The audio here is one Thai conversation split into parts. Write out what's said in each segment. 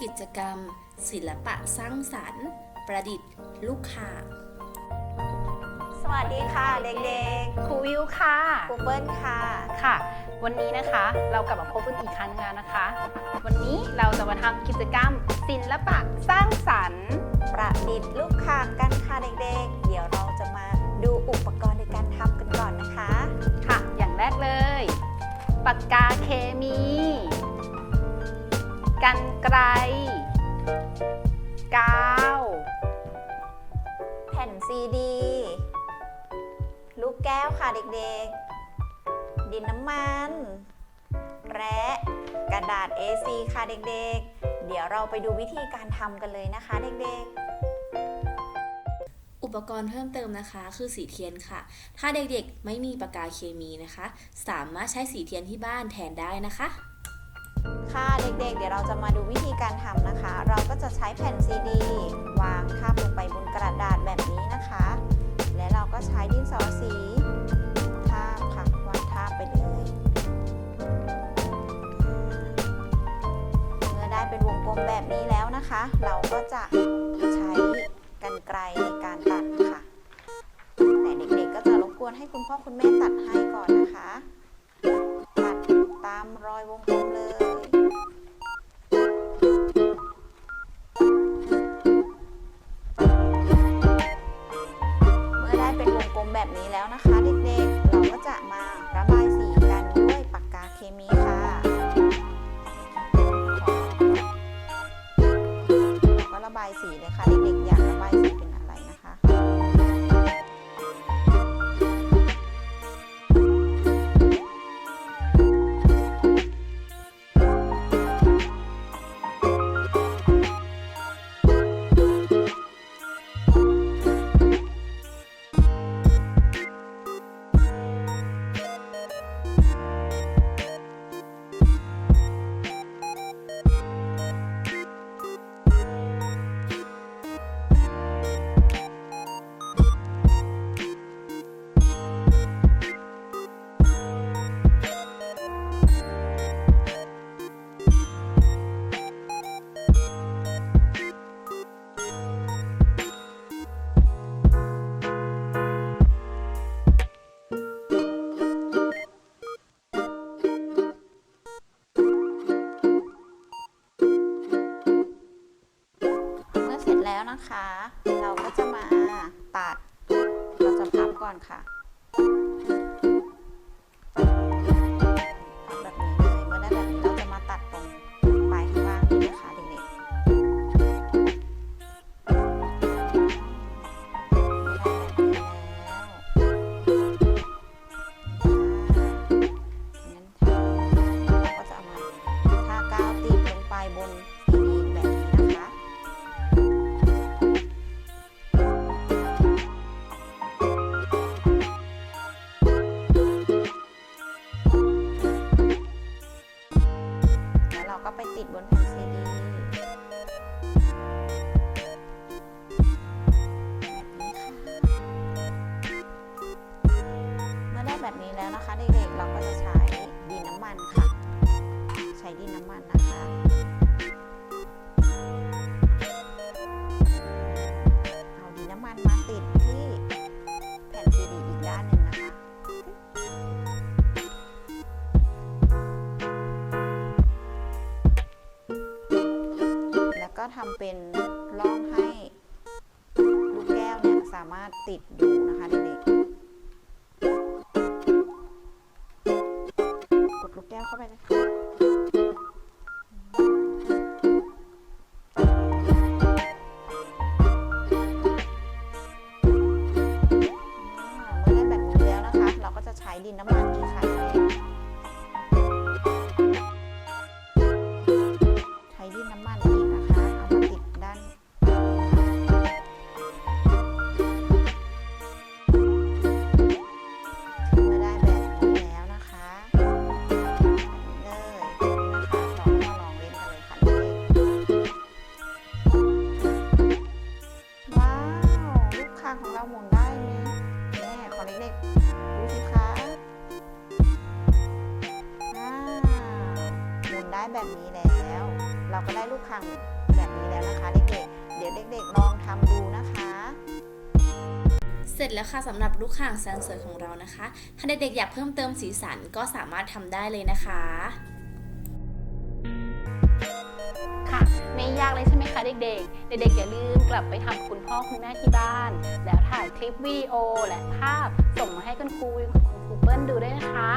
กิจกรรม ศิลปะสร้างสรรค์ ประดิษฐ์ลูกข่างสวัสดีค่ะเด็กครูวิวค่ะๆครูเปิ้ลค่ะค่ะ วันนี้นะคะเรากลับมาพบกันอีกครั้งแล้วนะคะ วันนี้เราจะมาทำกิจกรรม ศิลปะสร้างสรรค์ ประดิษฐ์ลูกคางกันค่ะเด็กๆ เดี๋ยวเราจะมาดูอุปกรณ์ในการทำกันก่อนนะคะ ค่ะ อย่างแรกเลย ปากกาเคมีกัน ไกรกาวแผ่นซีดี ลูกแก้วค่ะเด็กๆ ดินน้ำมัน และกระดาษ A4 ค่ะเด็กๆ เดี๋ยวเราไปดูวิธีการทำกันเลยนะคะเด็กๆอุปกรณ์เพิ่มเติมนะคะ คือสีเทียนค่ะ ถ้าเด็กๆไม่มีปากกาเคมีนะคะ สามารถใช้สีเทียนที่บ้านแทนได้นะคะ ค่ะเด็กๆ เดี๋ยวเราจะมาดูวิธีการทำนะคะ เราก็จะใช้แผ่นซีดี วางทาบลงไปบนกระดาษแบบนี้นะคะ และเราก็ใช้ดินสอสีทาบค่ะวางทาบไปเลยเมื่อได้เป็นวงกลมแบบนี้แล้วนะคะ เราก็จะใช้กันไกรในการตัดค่ะ แต่เด็กๆ ก็จะรบกวนให้คุณพ่อคุณแม่ตัดให้ก่อนนะคะ แบบนี้แล้วนะคะเด็กๆ เราก็จะมาระบายสีกันด้วยปากกาเคมีค่ะเราก็ระบายสีเลยค่ะเด็กๆอยากระบายสีเป็น นะคะ เราก็จะมาตัด เราจะพับก่อนค่ะ ทำเป็นร่องให้ลูกแก้วเนี่ยสามารถติดอยู่นะคะเด็กๆกดลูกแก้วเข้าไปเลยค่ะเมื่อได้แบบนี้แล้วนะคะเราก็จะใช้ดินน้ำมันอีกค่ ได้ลูกข่างแบบนี้แล้วนะคะเด็กๆ เดี๋ยวเด็กๆลองทำดูนะคะเสร็จแล้วค่ะสำหรับลูกข่างแสนสวยของเรานะคะ ถ้าเด็กๆอยากเพิ่มเติมสีสันก็สามารถทำได้เลยนะคะ ค่ะ ไม่ยากเลยใช่ไหมคะเด็กๆ เด็กๆอย่าลืมกลับไปทำคุณพ่อคุณแม่ที่บ้าน แล้วถ่ายคลิปวิดีโอและภาพส่งมาให้คุณครูวิวกับคุณครูเปิ้ลดูด้วยนะคะ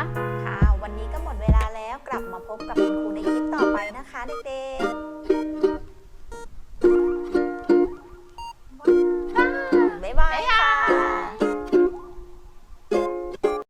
ค่ะ วันนี้ก็หมดเวลาแล้ว กลับมาพบกับคุณครูในคลิปต่อไปนะคะเด็กๆ